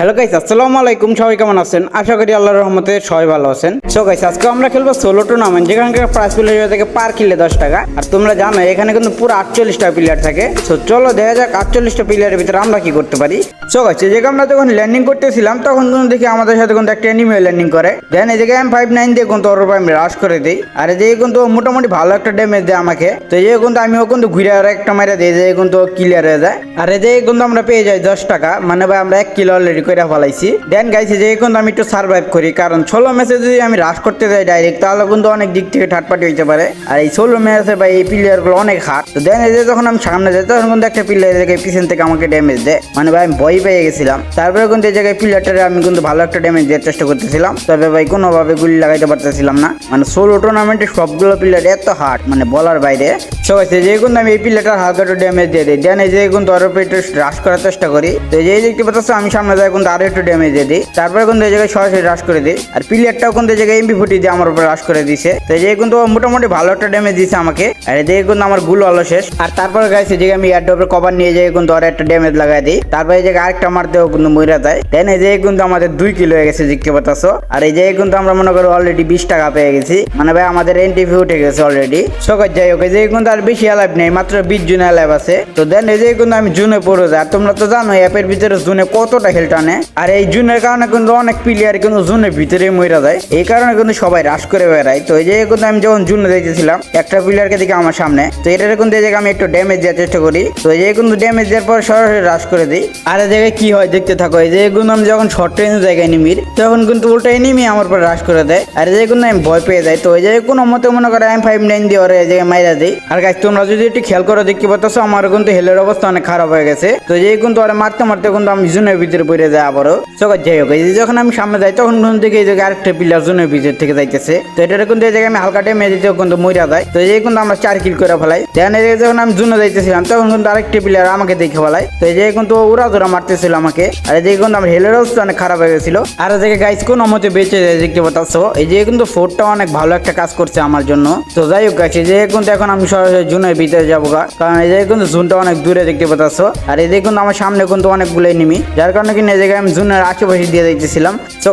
Hello guys আসসালামু আলাইকুম। সবাই কেমন আছেন? আশা করি আল্লাহর রহমতে সবাই ভালো আছেন। সো গাইস আজকে আমরা খেলব সোলো টুর্নামেন্ট যেখানকার প্রাইস হয়ে থাকে পার কিলে দশ টাকা। আর তোমরা জানো, এখানে কিন্তু পুরো আটচল্লিশটা প্লেয়ার থাকে। সো চলো দেখা যাক আটচল্লিশটা প্লেয়ারের ভিতরে আমরা কি করতে পারি। সো গাইস এই আমরা যখন ল্যান্ডিং করতেছিলাম, তখন কিন্তু দেখি আমাদের সাথে কিন্তু একটা এনিমি ল্যান্ডিং করে। দেন জায়গায় এম ফাইভ নাইন দিয়ে কিন্তু ওর আমি রাশ করে দিই। আর এই জায়গায় কিন্তু ও মোটামুটি ভালো একটা ড্যামেজ দেয় আমাকে। তো এই কিন্তু আমিও কিন্তু ঘুরে আর একটা মারা দিই, যে কিন্তু ক্লিয়ার হয়ে যায়। আর এই জায়গায় কিন্তু আমরা পেয়ে যাই দশ টাকা। মানে ভাই, আমরা এক কিলো অলরেডি করে ফেলাইছি। দেন গাইছি যে কিন্তু আমি একটু সার্ভাইভ করি, কারণ ষোলো ম্যাচে যদি আমি রাশ করতে যাই ডাইরেক্ট তাহলে কিন্তু অনেক দিক থেকে ঠাটপাটি হইতে পারে। আর এই ষোলো ম্যাচে ভাই, এই প্লেয়ারগুলো অনেক হার্ড তো দেন এই যে যখন আমি সামনে যাই, তখন কিন্তু একটা প্লেয়ার থেকে পিছন থেকে আমাকে ড্যামেজ দেয়। মানে ভাই, আমি ভয় পেয়ে গেছিলাম। তারপরে কিন্তু এই জায়গায় প্লেয়ারটারে আমি কিন্তু ভালো একটা ড্যামেজ দেওয়ার চেষ্টা করতেছিলাম। তবে ভাই, কোনোভাবে গুলি লাগাইতে পারতেছিলাম না। মানে ষোলো টুর্নামেন্টে সবগুলো প্লেয়ার এত হার্ড মানে বলার বাইরে। সবাই যে কিন্তু আমি এই প্লেয়ারটার হালকা একটু ড্যামেজ দিয়ে দিই। দেন এই যে কিন্তু আরও একটু রাশ করার চেষ্টা করি। তো এই যে দেখতে পাচ্ছ, আমি সামনে যাই কিন্তু আরও একটু ড্যামেজ দিয়ে দিই। তারপরে কিন্তু এই জায়গায় সরাসরি রাশ করে দিই। আর প্লেয়ারটাও কিন্তু এই জায়গায় এমপি ফুটি দিয়ে আমার উপর রাশ করে দিছে। তো এই যে ও মোটামুটি ভালো একটা ড্যামেজ দিছে আমাকে। আর এই যে কিন্তু আমারগুলো আলো শেষ। আর তারপরে গাইছে যে আমি এয়ারড্রপের কভার নিয়ে যাই কিন্তু আর একটা ড্যামেজ লাগাই দিই। তারপরে এই জায়গায় আরেকটা মারতেও কিন্তু মইরা যায়। দেন এই যে কিন্তু আমাদের দুই কিলো হয়ে গেছে, দেখতে পাচ্ছ। আর এই যে কিন্তু আমরা মনে করি অলরেডি বিশ টাকা পেয়ে গেছি। মানে ভাই, আমাদের এনটিভি উঠে গেছে অলরেডি সকাল যাই এই যে কিন্তু আর বেশি অ্যালাইভ নেই, মাত্র বিশ জুন অ্যালাইভ আছে। তো দেন এই যে কিন্তু আমি জুনে পড়ে যাই, আর তোমরা তো জানো অ্যাপের ভিতরে জুনে কতটা হেল টানে। আর এই জুনের কারণে কিন্তু অনেক প্লেয়ার কিন্তু জুনের ভিতরে মইরা যায়। এই কারণে কিন্তু সবাই রাশ করে বেড়ায়। তো এই যে কিন্তু আমি যখন জুনে যাইতেছিলাম একটা প্লেয়ারকে দেখি আমার সামনে, তো এটার কিন্তু এই আমি একটু ড্যামেজ দেওয়ার চেষ্টা করি। তো এই যে কিন্তু ড্যামেজ দেওয়ার পর সরাসরি রাশ করে দিই। আর এই জায়গায় কি হয় দেখতে থাকো, এই যে কিন্তু আমি যখন শর্ট রেঞ্জ জায়গায় নিমির তখন কিন্তু উল্টা এনিমি আমার পর রাশ করে দেয়। আর এই যে কিন্তু আমি ভয় পেয়ে যাই। তো এই যে কোনো মতে মনে করে আমি ফাইভ নাইন দিয়ে ওরা এই জায়গায় মাইরা দিই আর গাছ তোমরা যদি একটু খেয়াল করে দেখতে পাচ্ছ আমার কিন্তু হেলের অবস্থা অনেক খারাপ হয়ে গেছে। তো এই যে কিন্তু ওরা মারতে মারতে কিন্তু আমি জুনের ভিতরে পড়ে যাই আবারও। সকাল যাই হোক, এই যখন আমি সামনে যাই, তখন কিন্তু দেখি এই জায়গায় আরেকটা প্লেয়ার জুনের ভিতর থেকে যাইতেছে। তো এটা কিন্তু এই জায়গায় আমি হালকা ডেমে দিতে কিন্তু মরিয়া যায় তো এই যে কিন্তু আমরা চার কিল করে ফেলাই। দেন এই যখন আমি জুনে যাইতেছিলাম, তখন কিন্তু আরেকটা পিলার আমাকে দেখে ফেলাই। তো এই যে কিন্তু ওরা ধরা মারতেছিল আমাকে। আর এই যে কিন্তু আমার হেলের অবস্থা অনেক খারাপ হয়ে গেছিল। আর এই জায়গায় গাইস কোনো মতে বেঁচে যায় দেখতে পাচ্ছ এই যে কিন্তু ফোরটা অনেক ভালো একটা কাজ করছে আমার জন্য। তো যাই হোক গাইস এই যে কিন্তু এখন আমি সরাসরি জুনের যাব গা। কারণ জায়গায় কিন্তু জুনটা অনেক দূরে দেখতে পাচ্ছ। আর এই কিন্তু আমার সামনে কিন্তু অনেকগুলো নিমি। যার কারণে কিন্তু জায়গায় আমি জুনের আশেপাশে দিয়ে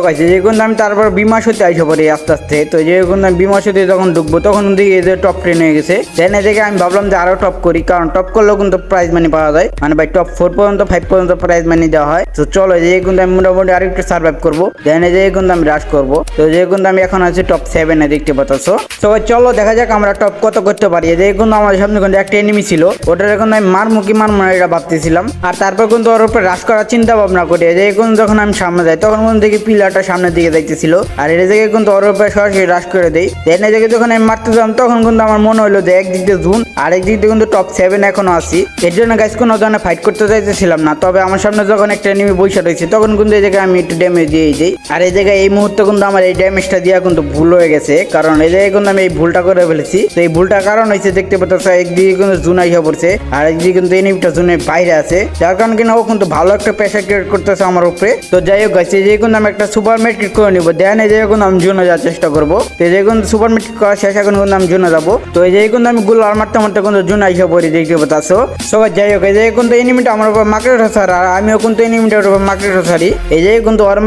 গাইস এই যে কিন্তু আমি তারপর বিমা সত্যি আইসা পড়ি আস্তে আস্তে। তো যে কিন্তু আমি বিমা সত্যি যখন ঢুকবো, তখন দেখি যে টপ ট্রেন হয়ে গেছে। দেন জায়গায় আমি ভাবলাম যে আরও টপ করি, কারণ টপ করলেও কিন্তু প্রাইজ মানি পাওয়া যায়। মানে ভাই টপ ফোর পর্যন্ত ফাইভ পর্যন্ত প্রাইজ মানি দেওয়া হয়। তো চলো যে কিন্তু আমি মোটামুটি আর একটু সার্ভাইভ করব। দেন যে কিন্তু আমি রাশ করব। তো যে কিন্তু আমি এখন আছি টপ সেভেনে দেখতে পাচ্ছ। তো চলো, দেখা যাক আমরা টপ কত করতে পারি। যে কিন্তু আমাদের সামনে কিন্তু একটা এনিমি ছিল। ওটার এখন আমি মারমু কি মারমু না এটা ভাবতেছিলাম। আর তারপর কিন্তু ওর উপরে রাশ করার চিন্তা ভাবনা করি যে কিন্তু যখন আমি সামনে যাই, তখন কিন্তু দেখি পিলারটা সামনের দিকে যাইতেছিল আর এটা থেকে কিন্তু ওর উপরে সরাসরি রাশ করে দেই। দেন জায়গায় যখন আমি মারতে যাম, তখন কিন্তু আমার মনে হলো যে একদিক দিয়ে জুন, আর একদিক দিয়ে কিন্তু টপ সেভেন এখনও আছি। এর জন্য গাইস কোনো ধরনের ফাইট করতে চাইতেছিলাম না। তবে আমার সামনে যখন একটা এনিমি বৈশা রয়েছে, তখন কিন্তু এই জায়গায় আমি একটু ড্যামেজ দিয়ে দিই। আর এই জায়গায় এই মুহূর্তে কিন্তু আমার এই ড্যামেজটা দেওয়া কিন্তু ভুল হয়ে গেছে। কারণ এই জায়গায় কিন্তু আমি এই ভুলটা করে ফেলেছি। তো এই ভুলটার কারণ হয়েছে দেখতে একদিকে কিন্তু জুন আইসা পড়ছে, আর একদিকে কিন্তু জুনের বাইরে আছে। যার কারণে ও কিন্তু ভালো একটা প্রেশার ক্রিয়েট করতেছে আমার উপরে। তো যাই হোক যে কিন্তু আমি একটা সুপার করে নিবো। দেন এই জায়গায় কিন্তু আমি জুনে যাওয়ার চেষ্টা করব। তো এই যে কিন্তু সুপার মেট্রিক করা শেষ এখন কিন্তু আমি জুনে যাব। তো এই যে কিন্তু আমি গুলো আর মারতে মারতে কিন্তু পড়ি, দেখতে সবাই যাই হোক, এই যে কিন্তু এনিমিটা আমার উপর আর আমিও কিন্তু এনিমিটার উপর এই যে কিন্তু ওর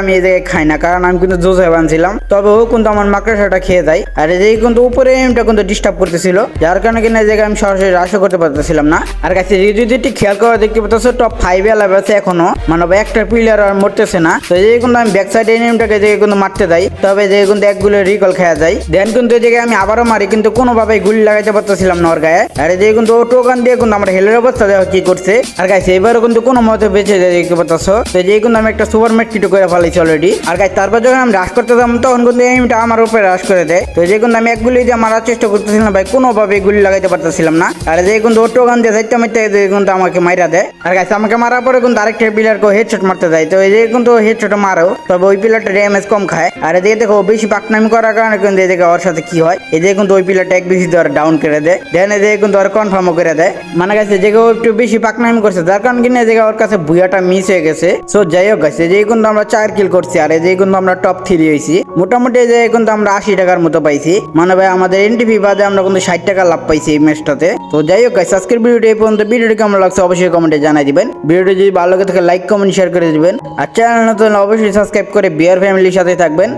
আমি এই জায়গায় খাই না, কারণ আমি কিন্তু জোসে বানছিলাম। তবে ও কিন্তু আমার মার্কেট সেটা খেয়ে যায়। আর এই যে কিন্তু উপরে এনিমিটা কিন্তু ডিস্টার্ব করতেছিল, যার কারণে কিনা এই জায়গায় আমি সরাসরি রাশও করতে পারতেছিলাম না। আর কাছে যদি খেয়াল করে দেখতে পাচ্ছ টপ ফাইভে লাভ আছে এখনও। মানে একটা প্লেয়ার আর মরতেছে না। তো এই কিন্তু আমি ব্যাক সাইড এনিমিটাকে যে কিন্তু মারতে যাই। তবে যে কিন্তু একগুলো রিকল খেয়া যায়। দেন কিন্তু এই জায়গায় আমি আবারও মারি, কিন্তু কোনোভাবে গুলি লাগাইতে পারতেছিলাম না ওর গায়ে। আর এই যে কিন্তু ও টোকান দিয়ে কিন্তু আমার হেলের অবস্থা দেখো কি করছে। আর গাইছে, এবারও কিন্তু কোনো মতে বেঁচে যায় দেখতে পাচ্ছ তো যে কিন্তু আমি একটা সুপার মেট কিটো করে ফেলাইছি অলরেডি আর গাইছে, তারপর যখন আমি রাশ করতে যাব, তখন কিন্তু এনিমিটা আমার উপরে রাশ করে দেয়। তো যে কিন্তু আমি এক গুলি দিয়ে মারার চেষ্টা করতেছিলাম, ভাই। কোনোভাবে গুলি লাগাইতে পারতেছিলাম না। আর যে কিন্তু টোকান দিয়ে যাইতে মারতে কিন্তু আমাকে মাইরা দেয়। আর গাইছে আমাকে মারার পরে কিন্তু আরেকটা প্লেয়ারকে হেডশট মারতে যায়। তো এই যে কিন্তু হেডশট মারো, তবে ওই প্লেয়ারটা ড্যামেজ কম খায়। আর এদিকে দেখো, বেশি পাকনামি করার কারণে কিন্তু এদিকে ওর সাথে কি হয়? এদিকে কিন্তু ওই প্লেয়ারটা এক বেশি ধরে ডাউন করে দেয়। দেন এদিকে কিন্তু ওর কনফার্মও করে দেয়। মানে গেছে যে ও একটু বেশি পাকনামি করছে, যার কারণে কিনা এদিকে ওর কাছে বুয়াটা মিস হয়ে গেছে। সো যাই হোক গেছে যে কিন্তু আমরা চার কিল করছি, আর এদিকে কিন্তু আমরা টপ থ্রি হয়েছি। মোটামুটি যে কিন্তু আমরা আশি টাকার মতো পাইছি। মানে ভাই, আমাদের এনটিভি বাদে আমরা কিন্তু ষাট টাকা লাভ পাইছে এই ম্যাচটাতে তো যাই হোক আজকের ভিডিওটি এই পর্যন্ত। ভিডিওটি কেমন লাগছে অবশ্যই কমেন্টে জানাই দিবেন। ভিডিওটি যদি ভালো লাগে থাকে লাইক কমেন্ট শেয়ার করে দিবেন। আর চ্যানেল নতুন অবশ্যই সাবস্ক্রাইব করে বিয়ার ফ্যামিলির সাথে থাকবেন।